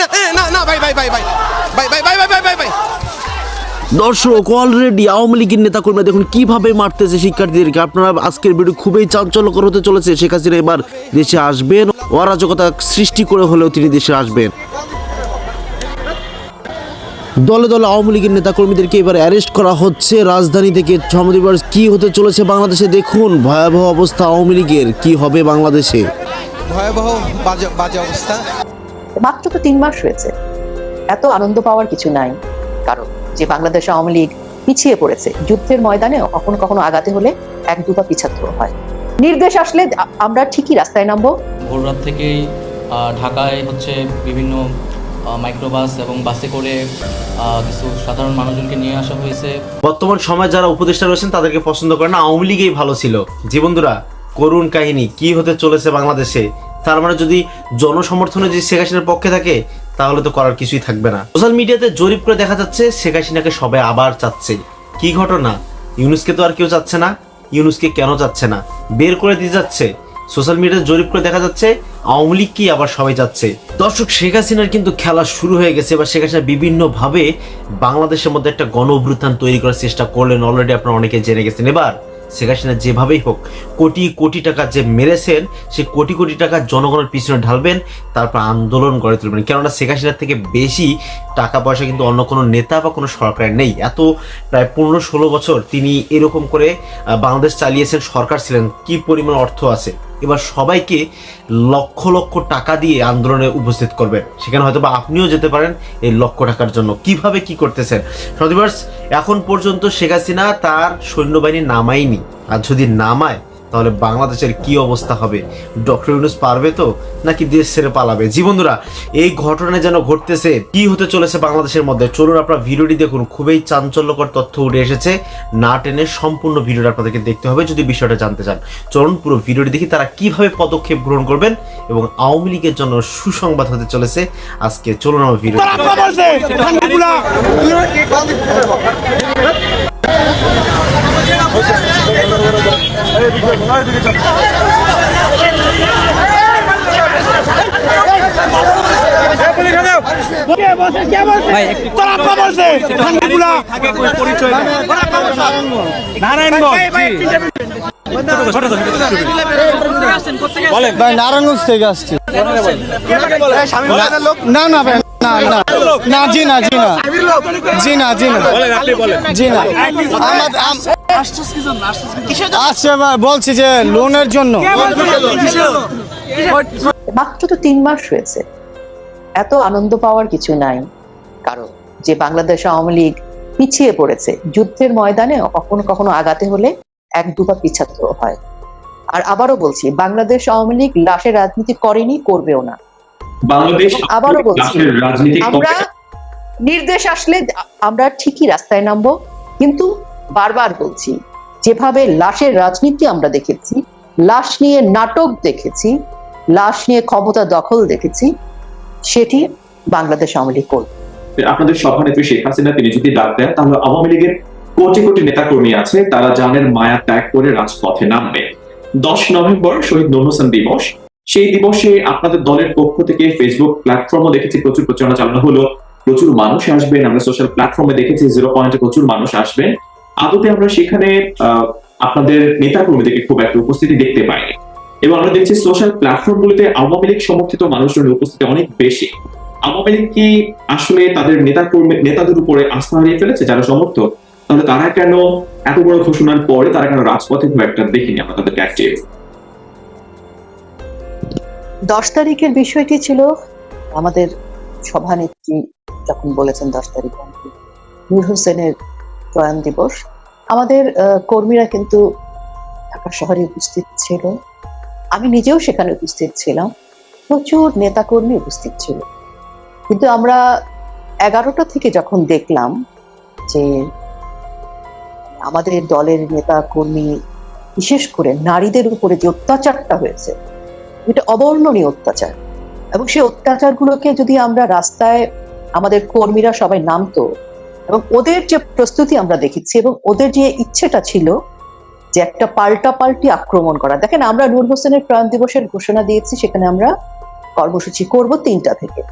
না না না ভাই ভাই ভাই ভাই ভাই ভাই ভাই ভাই ভাই ভাই। ভাই দর্শক অলরেডি আওয়ামী লীগের নেতাকর্মীরা দেখুন কীভাবে মারতেছে শিক্ষার্থীদেরকে। আপনারা আজকের ভিডিও খুবই চাঞ্চল্যকর হতে চলেছে। শেখ হাসিনা এবার দেশে আসবেন। অরাজকতা সৃষ্টি করে হলেও তিনি দেশে আসবেন। দলে দলে আওয়ামী লীগের নেতাকর্মীদেরকে এবার অ্যারেস্ট করা হচ্ছে। রাজধানী থেকে সমদিবার কি হতে চলেছে বাংলাদেশে দেখুন। ভয়াবহ অবস্থা আওয়ামী লীগের। কি হবে বাংলাদেশে? ভয়াবহ বাজে বাজে অবস্থা। মাত্র তো তিন মাস হয়েছে। এত আনন্দ পাওয়ার কিছু নাই। কারণ যে বাংলাদেশ আওয়ামী লীগ পিছিয়ে পড়েছে যুদ্ধের ময়দানে কখনো কখনো আগাতে হলে এক দুপা পিছাতে হয়। নির্দেশ আসলে আমরা ঠিকই রাস্তায় নামবো। ভোর রাত থেকেই ঢাকায় হচ্ছে বিভিন্ন মাইক্রোবাস এবং বাসে করে আহ, কিছু সাধারণ মানুষজনকে নিয়ে আসা হয়েছে। বর্তমান সময় যারা উপদেষ্টা রয়েছেন তাদেরকে পছন্দ করে না। আওয়ামী লীগই ভালো ছিল। জি বন্ধুরা করুণ কাহিনী কি হতে চলেছে বাংলাদেশে? তার মানে যদি জনসমর্থনে যদি শেখ হাসিনার পক্ষে থাকে, তাহলে তো করার কিছুই থাকবে না। সোশ্যাল মিডিয়াতে জরিপ করে দেখা যাচ্ছে শেখ হাসিনাকে সবাই আবার চাচ্ছে। কি ঘটনা? ইউনুসকে তো আর কেউ চাচ্ছে না। ইউনুসকে কেন চাচ্ছে না? বের করে দিয়ে যাচ্ছে। সোশ্যাল মিডিয়াতে জরিপ করে দেখা যাচ্ছে আওয়ামী লীগ কি আবার সবাই যাচ্ছে দর্শক, শেখ হাসিনার কিন্তু খেলা শুরু হয়ে গেছে এবার শেখ হাসিনা বিভিন্নভাবে বাংলাদেশের মধ্যে একটা গণ তৈরি করার চেষ্টা করলেন। অলরেডি আপনারা অনেকে জেনে গেছেন। এবার শেখ হাসিনা যেভাবেই হোক, কোটি কোটি টাকা যে মেরেছেন সে কোটি কোটি টাকা জনগণের পিছনে ঢালবেন, তারপর আন্দোলন গড়ে তুলবেন। কেননা শেখ হাসিনার থেকে বেশি টাকা পয়সা কিন্তু অন্য কোনো নেতা বা কোনো সরকারের নেই। এত প্রায় পনেরো ষোলো বছর তিনি এরকম করে বাংলাদেশ চালিয়েছেন, সরকার ছিলেন। কি পরিমাণ অর্থ আছে? এবার সবাইকে লক্ষ লক্ষ টাকা দিয়ে আন্দোলনে উপস্থিত করবেন সেখানে হয়তো বা আপনিও যেতে পারেন এই লক্ষ টাকার জন্য। কীভাবে কি করতেছেন? সদিবার্স এখন পর্যন্ত শেখ হাসিনা তার সৈন্যবাহিনী নামায়নি। আর যদি নামায় তাহলে বাংলাদেশের কি অবস্থা হবে? ডক্টর ইউনুস পারবে তো? নাকি দেশ ছেড়ে পালাবে? জি বন্ধুরা, এই ঘটনা যেন ঘটতেছে, কি হতে চলেছে বাংলাদেশের মধ্যে? চলুন আপনারা ভিডিওটি দেখুন। খুবই চাঞ্চল্যকর তথ্য উঠে এসেছে। না টেনে সম্পূর্ণ ভিডিওটা আপনাদেরকে দেখতে হবে যদি বিষয়টা জানতে চান। চলুন পুরো ভিডিওটি দেখি তারা কীভাবে পদক্ষেপ গ্রহণ করবেন এবং আওয়ামী লীগের জন্য সুসংবাদ হতে চলেছে। আজকে চলুন আমার ভিডিও নারায়ণগঞ্জ থেকে আসছি। না না ভাই। না না। না জি না জি না জি না জি না জি না আমার আম- আসছে ভাই, বলছি যে লোনের জন্য। মাত্র তো তিন মাস হয়েছে। এত আনন্দ পাওয়ার কিছু নাই। কারণ যে বাংলাদেশ আওয়ামী লীগ পিছিয়ে পড়েছে যুদ্ধের ময়দানে কখনো কখনো আগাতে হলে এক দুপা পিছাতে হয়। আর আবারও বলছি বাংলাদেশ আওয়ামী লীগ লাশের রাজনীতি করেনি করবেও না। বাংলাদেশ আবারও বলছি আমরা নির্দেশ আসলে আমরা ঠিকই রাস্তায় নামবো কিন্তু বারবার বলছি যেভাবে লাশের রাজনীতি আমরা দেখেছি লাশ নিয়ে নাটক দেখেছি লাশ নিয়ে ক্ষমতা দখল দেখেছি সেটি বাংলাদেশ আওয়ামী লীগ করবে। আপনাদের সভানেত্রী শেখ হাসিনা তিনি যদি ডাক দেন তাহলে আওয়ামী লীগের কোটি কোটি নেতাকর্মী আছে তারা জানের মায়া ত্যাগ করে রাজপথে নামবে। দশ নভেম্বর শহীদ নূর হোসেন দিবস। সেই দিবসে আপনাদের দলের পক্ষ থেকে ফেসবুক প্ল্যাটফর্মও দেখেছি, প্রচুর প্রচারণা চালানো হলো, প্রচুর মানুষ আসবেন। আমরা সোশ্যাল প্ল্যাটফর্মে দেখেছি জিরো পয়েন্টে প্রচুর মানুষ আসবেন। আদতে আমরা সেখানে আপনাদের নেতাকর্মীদেরকে খুব একটা উপস্থিতি দেখতে পাইনি এবং আমরা দেখছি সোশ্যাল প্ল্যাটফর্মগুলিতে আওয়ামী লীগ সমর্থিত মানুষজনের উপস্থিতি অনেক বেশি। আওয়ামী লীগ কি আসলে তাদের নেতা কর্মী নেতাদের উপরে আস্থা হারিয়ে ফেলেছে? যারা সমর্থক, তাহলে তারা কেন এত বড় ঘোষণার পরে তারা কেন রাজপথে খুব একটা দেখিনি? আমরা তাদেরকে অ্যাক্টিভ দশ তারিখের বিষয়টি ছিল আমাদের সভানেত্রী যখন বলেছেন দশ তারিখ নূর হোসেনের প্রয়াণ দিবস। আমাদের কর্মীরা কিন্তু ঢাকা শহরে উপস্থিত ছিল। আমি নিজেও সেখানে উপস্থিত ছিলাম। প্রচুর নেতাকর্মী উপস্থিত ছিল। কিন্তু আমরা এগারোটা থেকে যখন দেখলাম যে আমাদের দলের নেতা কর্মী বিশেষ করে নারীদের উপরে যে অত্যাচারটা হয়েছে এটা অবর্ণনীয় অত্যাচার। এবং সেই অত্যাচারগুলোকে যদি আমরা রাস্তায় আমাদের কর্মীরা সবাই নামতো, এবং ওদের যে প্রস্তুতি আমরা দেখেছি, এবং ওদের যে ইচ্ছেটা ছিল যে একটা পাল্টা পাল্টি আক্রমণ করা। দেখেন, আমরা নূর হোসেনের প্রাণ দিবসের ঘোষণা দিয়েছি, সেখানে আমরা কর্মসূচি করব তিনটা থেকে।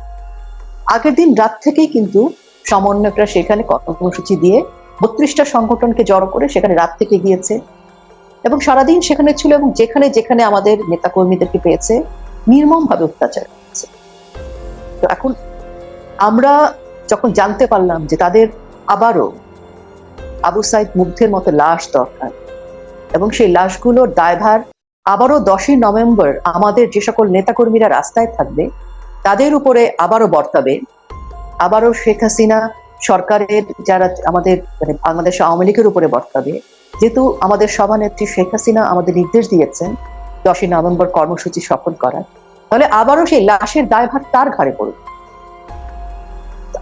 আগের দিন রাত থেকেই কিন্তু সমন্বয়করা সেখানে কর্মসূচি দিয়ে বত্রিশটা সংগঠনকে জড়ো করে সেখানে রাত থেকে গিয়েছে। এবং সারাদিন সেখানে ছিল এবং যেখানে যেখানে আমাদের নেতাকর্মীদেরকে পেয়েছে, নির্মমভাবে অত্যাচার করেছে। তো এখন আমরা যখন জানতে পারলাম যে তাদের আবারও আবু সাইদ মুগ্ধের মতো লাশ দরকার এবং সেই লাশগুলোর দায়ভার আবারও দশই নভেম্বর আমাদের যে সকল নেতাকর্মীরা রাস্তায় থাকবে, তাদের উপরে আবারও বর্তাবে। আবারও শেখ হাসিনা সরকারের যারা আমাদের মানে বাংলাদেশ আওয়ামী লীগের উপরে বর্তাবে যেহেতু আমাদের সভানেত্রী শেখ হাসিনা আমাদের নির্দেশ দিয়েছেন, দশই নভেম্বর কর্মসূচি সফল করার, তাহলে আবারও সেই লাশের দায়ভার তার ঘাড়ে পড়বে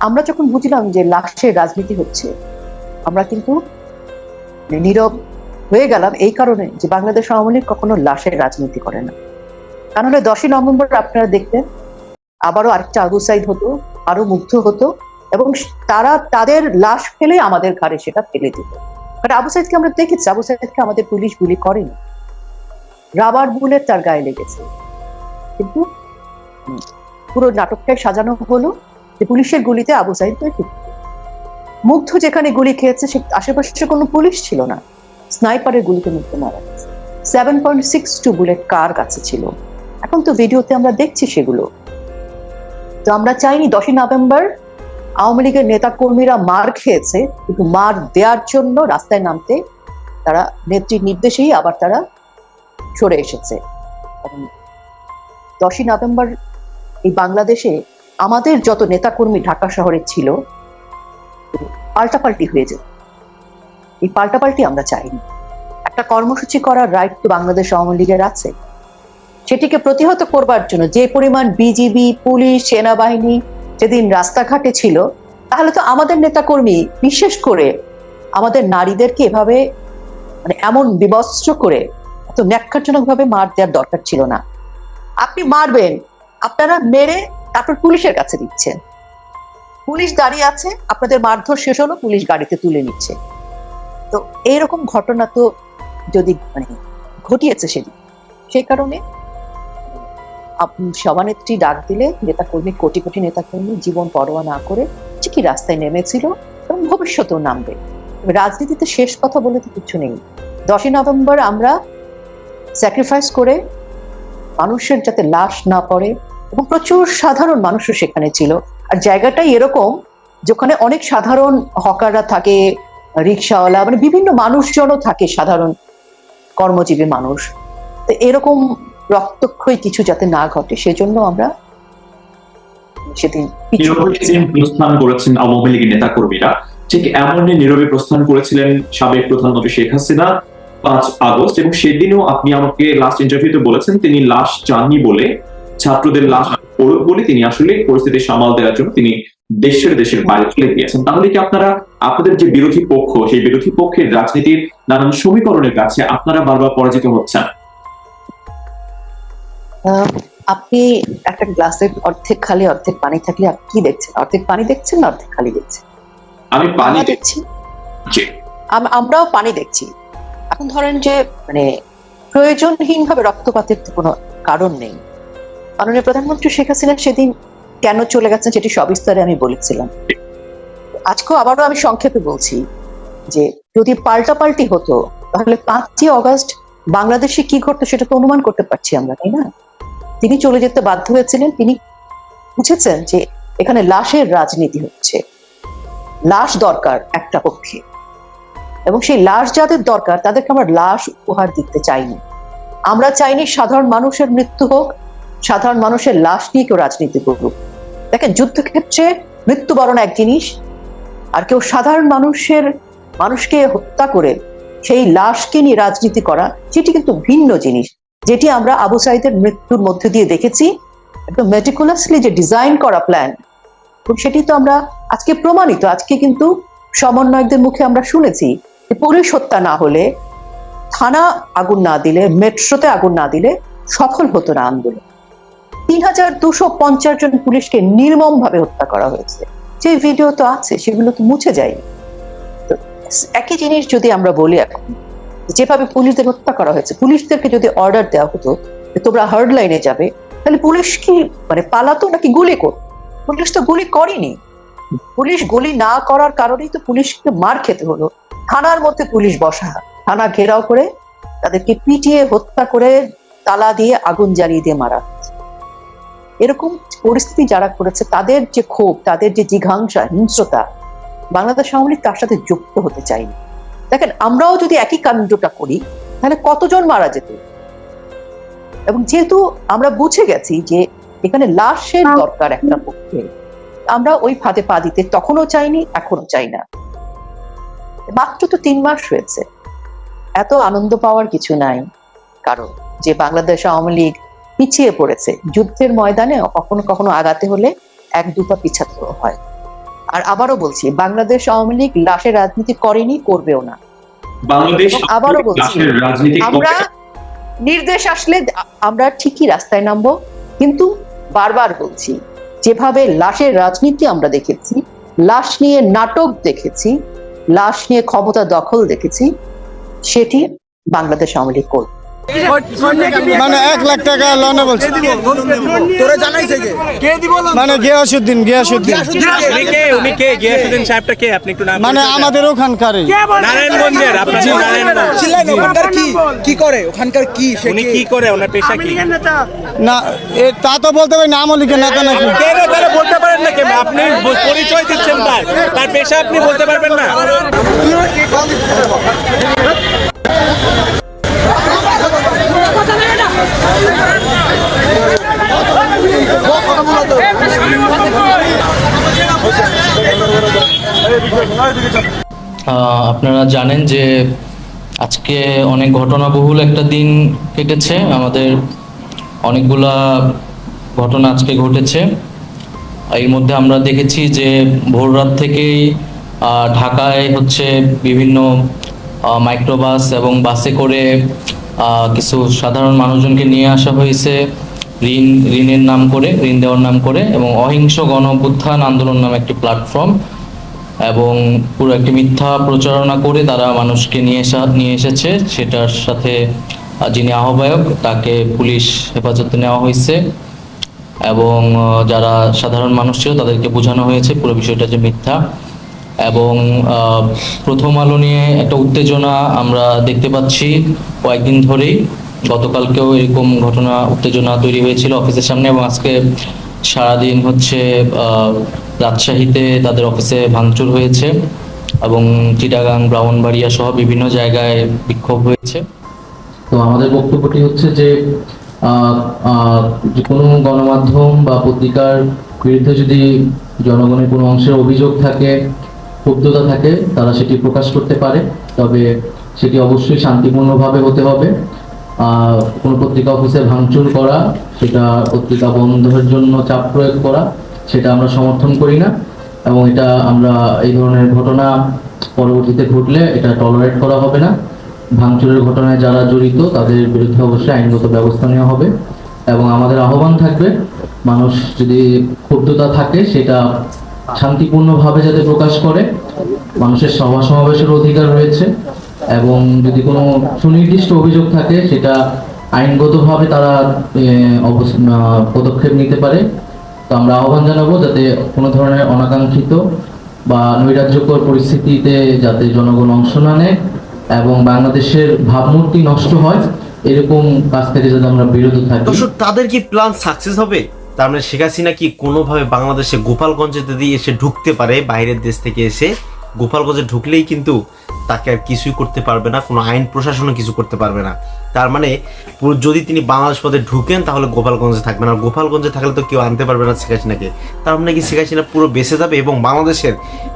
আমরা যখন বুঝলাম যে লাশের রাজনীতি হচ্ছে, আমরা কিন্তু নীরব হয়ে গেলাম এই কারণে যে বাংলাদেশ আওয়ামী লীগ কখনো লাশের রাজনীতি করে না। কারণ হলে দশই নভেম্বর আপনারা দেখতেন আবারও আরেকটা আবু সাইদ হতো আরও মুগ্ধ হতো, এবং তারা তাদের লাশ ফেলে আমাদের ঘাড়ে সেটা ফেলে দিত। কারণ আবু সাইদকে আমরা দেখেছি, আবু সাইদকে আমাদের পুলিশ গুলি করেনি। রাবার বুলেট তার গায়ে লেগেছে। কিন্তু পুরো নাটকটাই সাজানো হলো যে পুলিশের গুলিতে আবু সাইদ মুগ্ধ যেখানে গুলি খেয়েছে, সে আশেপাশে কোনো পুলিশ ছিল না। স্নাইপারের গুলিতে মুগ্ধ মারা গেছে। Seven point six two bullet কার কাছে ছিল? এখন তো ভিডিওতে আমরা দেখছি সেগুলো। তো আমরা চাইনি দশই নভেম্বর আওয়ামী লীগের নেতা কর্মীরা মার খেয়েছে, কিন্তু মার দেওয়ার জন্য রাস্তায় নামতে তারা নেত্রীর নির্দেশেই আবার তারা সরে এসেছে। দশই নভেম্বর এই বাংলাদেশে আমাদের যত নেতাকর্মী ঢাকা শহরে ছিল, পাল্টাপাল্টি হয়ে যেত। এই পাল্টাপাল্টি আমরা চাইনি। একটা কর্মসূচি করার রাইট তো বাংলাদেশ আওয়ামী লীগের আছে। সেটিকে প্রতিহত করবার জন্য যে পরিমাণ বিজিবি, পুলিশ, সেনাবাহিনী যেদিন রাস্তাঘাটে ছিল, তাহলে তো আমাদের নেতাকর্মী বিশেষ করে আমাদের নারীদেরকে এভাবে মানে এমন বিবস্ত্র করে এত ন্যাক্কারজনক ভাবে মার দেওয়ার দরকার ছিল না। আপনি মারবেন, আপনারা মেরে তারপর পুলিশের কাছে দিচ্ছেন। পুলিশ দাঁড়িয়ে আছে, আপনাদের মারধর শেষ হলো, পুলিশ গাড়িতে তুলে নিচ্ছে। তো এইরকম ঘটনা তো যদি মানে ঘটিয়েছে সেদিন, সেই কারণে সভানেত্রী ডাক দিলে নেতাকর্মী কোটি কোটি নেতাকর্মী জীবন পরোয়া না করে ঠিকই রাস্তায় নেমেছিল এবং ভবিষ্যতেও নামবে। রাজনীতিতে শেষ কথা বলে তো কিছু নেই। দশই নভেম্বর আমরা স্যাক্রিফাইস করে মানুষের যাতে লাশ না পড়ে এবং প্রচুর সাধারণ মানুষও সেখানে ছিল। আর জায়গাটাই এরকম যেখানে অনেক সাধারণ হকাররা থাকে, রিক্সাওয়ালা মানে বিভিন্ন মানুষজনও থাকে সাধারণ কর্মজীবী মানুষ। তো এরকম রক্তক্ষয়ী কিছু যাতে না ঘটে সেজন্য আমরা সেদিন প্রস্থান করেছেন আওয়ামী লীগের নেতা কর্মীরা ঠিক এমনই নীরবে প্রস্থান করেছিলেন সাবেক প্রধানমন্ত্রী শেখ হাসিনা পাঁচ আগস্ট এবং সেদিনও আপনি আমাকে লাস্ট ইন্টারভিউতে বলেছেন তিনি লাশ চাননি বলে ছাত্রদের লাশ পড়ুক বলে তিনি আসলে পরিস্থিতি সামাল দেওয়ার জন্য তিনি দেশের দেশের বাইরে চলে গিয়েছেন। তাহলে কি আপনারা আপনাদের যে বিরোধী পক্ষ সেই বিরোধী পক্ষের রাজনীতির নানান সমীকরণের কাছে আপনারা বারবার পরাজিত হচ্ছেন। আপনি একটা গ্লাসের অর্ধেক খালি অর্ধেক পানি থাকলে আপনি কি দেখছেন? অর্ধেক পানি দেখছেন না অর্ধেক খালি দেখছেন? আমি পানি দেখছি। জি। আমরাও পানি দেখছি। এখন ধরেন যে মানে রক্তপাতের কোনো কারণ নেই। মাননীয় প্রধানমন্ত্রী শেখ হাসিনা সেদিন কেন চলে গেছেন সেটি সবিস্তারে আমি বলেছিলাম। আজকেও আবারও আমি সংক্ষেপে বলছি যে যদি পাল্টাপাল্টি হতো তাহলে পাঁচই অগস্ট বাংলাদেশে কি ঘটতো সেটা তো অনুমান করতে পারছি আমরা তাই না? তিনি চলে যেতে বাধ্য হয়েছিলেন। তিনি বুঝেছেন যে এখানে লাশের রাজনীতি হচ্ছে। লাশ দরকার একটা পক্ষে। এবং সেই লাশ যাদের দরকার, তাদেরকে আমরা লাশ উপহার দিতে চাইনি। আমরা চাইনি সাধারণ মানুষের মৃত্যু হোক, সাধারণ মানুষের লাশ নিয়ে কেউ রাজনীতি করুক। দেখেন, যুদ্ধক্ষেত্রে মৃত্যুবরণ এক জিনিস, আর কেউ সাধারণ মানুষের, মানুষকে হত্যা করে সেই লাশকে নিয়ে রাজনীতি করা, সেটি কিন্তু ভিন্ন জিনিস। যেটি আমরা আবু সাইদের মৃত্যুর মধ্যে দিয়ে দেখেছি, একদম মেটিকুলাসলি যে ডিজাইন করা প্ল্যান সেটি তো আমরা আজকে প্রমাণিত, আজকে কিন্তু সমন্বয়কদের মুখে আমরা শুনেছি যে পুলিশ হত্যা না হলে থানা আগুন না দিলে, মেট্রোতে আগুন না দিলে সফল হতো না আন্দোলন। তিন হাজার দুশো পঞ্চাশ জন পুলিশকে নির্মম ভাবে হত্যা করা হয়েছে। যে ভিডিও তো আছে, সেগুলো তো মুছে যায়নি। একই জিনিস যদি আমরা বলি এখন যেভাবে পুলিশদের হত্যা করা হয়েছে, পুলিশদেরকে যদি অর্ডার দেওয়া হতো তোমরা হার্ড লাইনে যাবে, তাহলে পুলিশ কি মানে পালাতো নাকি গুলি করতো পুলিশ তো গুলি করেনি। পুলিশ গুলি না করার কারণেই তো পুলিশকে মার খেতে হলো। থানার মধ্যে পুলিশ বসা। থানা ঘেরাও করে তাদেরকে পিটিয়ে, হত্যা করে তালা দিয়ে, আগুন জ্বালিয়ে দিয়ে মারা। এরকম পরিস্থিতি যারা করেছে, তাদের যে ক্ষোভ, তাদের যে জিঘাংসা, হিংস্রতা, বাংলাদেশ আওয়ামী লীগ তার সাথে যুক্ত হতে চাইনি দেখেন আমরাও যদি একই কাণ্ডটা করি তাহলে কতজন মারা যেত? এবং যেহেতু আমরা বুঝে গেছি যে এখানে লাশের দরকার একটা পক্ষে আমরা ওই ফাঁদে পা দিতে তখনও চাইনি এখনও চাই না। মাত্র তো তিন মাস হয়েছে। এত আনন্দ পাওয়ার কিছু নাই। কারণ যে বাংলাদেশ আওয়ামী লীগ পিছিয়ে পড়েছে যুদ্ধের ময়দানে কখনো কখনো আগাতে হলে এক দুপা পিছাতে হয়। আর আবারও বলছি বাংলাদেশ আওয়ামী লীগ লাশের রাজনীতি করেনি করবেও না। বাংলাদেশ আবারও বলছি, আমরা নির্দেশ আসলে আমরা ঠিকই রাস্তায় নামবো কিন্তু বারবার বলছি যেভাবে লাশের রাজনীতি আমরা দেখেছি লাশ নিয়ে নাটক দেখেছি লাশ নিয়ে ক্ষমতা দখল দেখেছি সেটি বাংলাদেশ আওয়ামী লীগ করবে। মানে এক লাখ টাকা লোনে বলছে। তোরা জানাইছে কে? কে দিব মানে গিয়াসুদ্দিন গিয়াসুদ্দিন উনি কে উনি কে? গিয়াসুদ্দিন সাহেবটা কে? আপনি একটু নাম মানে আমাদের ওখানকারই। নারায়ণগঞ্জের আপনার নারায়ণগঞ্জ। ওখানকার কি? কি করে? ওখানকার কি? সে উনি কি? করে? ওনার পেশা কি? না এ তা তো বলতে পারি না আমল লীগের নেতা নাকি? কেন তাহলে বলতে পারেন না কেন আপনি পরিচয় দিচ্ছেন তার। তার পেশা আপনি বলতে পারবেন না। আপনারা জানেন যে আজকে অনেক ঘটনাবহুল একটা দিন কেটেছে। আমাদের অনেকগুলা ঘটনা আজকে ঘটেছে। এর মধ্যে আমরা দেখেছি যে ভোর রাত থেকেই ঢাকায় হচ্ছে বিভিন্ন মাইক্রোবাস এবং বাসে করে কিছু সাধারণ মানুষজনকে নিয়ে আসা হয়েছে ঋণ, ঋণের নাম করে, ঋণ দেওয়ার নাম করে এবং অহিংস গণ আন্দোলন নামে একটি প্ল্যাটফর্ম এবং পুরো একটি মিথ্যা প্রচারণা করে তারা মানুষকে নিয়ে এসা নিয়ে এসেছে। সেটার সাথে যিনি আহ্বায়ক, তাকে পুলিশ হেফাজতে নেওয়া হয়েছে এবং যারা সাধারণ মানুষ ছিল তাদেরকে বোঝানো হয়েছে পুরো বিষয়টা যে মিথ্যা। এবং প্রথম আলো নিয়ে একটা উত্তেজনা আমরা দেখতে পাচ্ছি কয়েকদিন ধরেই। গতকালকেও এরকম ঘটনা, উত্তেজনা তৈরি হয়েছিল অফিসের সামনে এবং আজকে সারাদিন হচ্ছে রাজশাহীতে তাদের অফিসে ভাঙচুর হয়েছে এবং চিটাগাং, ব্রাহ্মণবাড়িয়া সহ বিভিন্ন জায়গায় বিক্ষোভ হয়েছে। তো আমাদের বক্তব্যটি হচ্ছে যে কোনো গণমাধ্যম বা পত্রিকার বিরুদ্ধে যদি জনগণের কোনো অংশের অভিযোগ থাকে ক্ষুব্ধতা থাকে, তারা সেটি প্রকাশ করতে পারে, তবে সেটি অবশ্যই শান্তিপূর্ণভাবে হতে হবে। কোনো পত্রিকা অফিসে ভাঙচুর করা, সেটা পত্রিকা বন্ধের জন্য চাপ প্রয়োগ করা, সেটা আমরা সমর্থন করি না। এবং এটা আমরা এই ধরনের ঘটনা পরবর্তীতে ঘটলে এটা টলারেট করা হবে না। ভাঙচুরের ঘটনায় যারা জড়িত, তাদের বিরুদ্ধে অবশ্যই আইনগত ব্যবস্থা নেওয়া হবে। এবং আমাদের আহ্বান থাকবে, মানুষ যদি ক্ষুব্ধতা থাকে, সেটা শান্তিপূর্ণভাবে যাতে প্রকাশ করে, মানুষের সভা সমাবেশের অধিকার রয়েছে এবং যদি কোনো সুনির্দিষ্ট অভিযোগ থাকে, সেটা আইনগতভাবে তারা পদক্ষেপ নিতে পারে। তো আমরা আহ্বান জানাব যাতে কোনো ধরনের অনাকাঙ্ক্ষিত বা নৈরাজ্যকর পরিস্থিতিতে যাতে জনগণ অংশ না নেয় এবং বাংলাদেশের ভাবমূর্তি নষ্ট হয়, এরকম কাজ থেকে যাতে আমরা বিরত থাকি। তাদের কি প্ল্যান সাকসেস হবে? তার মানে শেখ হাসিনা কি কোনোভাবে বাংলাদেশে গোপালগঞ্জে যদি এসে ঢুকতে পারে, বাইরের দেশ থেকে এসে, গোপালগঞ্জে ঢুকলেই কিন্তু তাকে আর কিছুই করতে পারবে না, কোনো আইন প্রশাসনও কিছু করতে পারবে না। তার মানে যদি তিনি বাংলাদেশ পথে ঢুকেন, তাহলে গোপালগঞ্জে থাকবেন আর গোপালগঞ্জে থাকলে তো কেউ আনতে পারবে না শেখ হাসিনাকে। তার মানে কি শেখ হাসিনা পুরো বেঁচে যাবে এবং বাংলাদেশের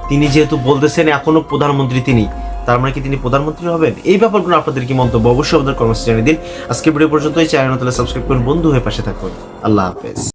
তিনি যেহেতু বলতেছেন এখনও প্রধানমন্ত্রী তিনি, তার মানে কি তিনি প্রধানমন্ত্রী হবেন? এই ব্যাপারগুলো আপনাদের কি মন্তব্য? অবশ্যই আমাদের কর্মসূচি জানিয়ে দিন। আজকে ভিডিও পর্যন্ত এই চ্যানেল সাবস্ক্রাইব করুন। বন্ধু হয়ে পাশে থাকুন। আল্লাহ হাফেজ।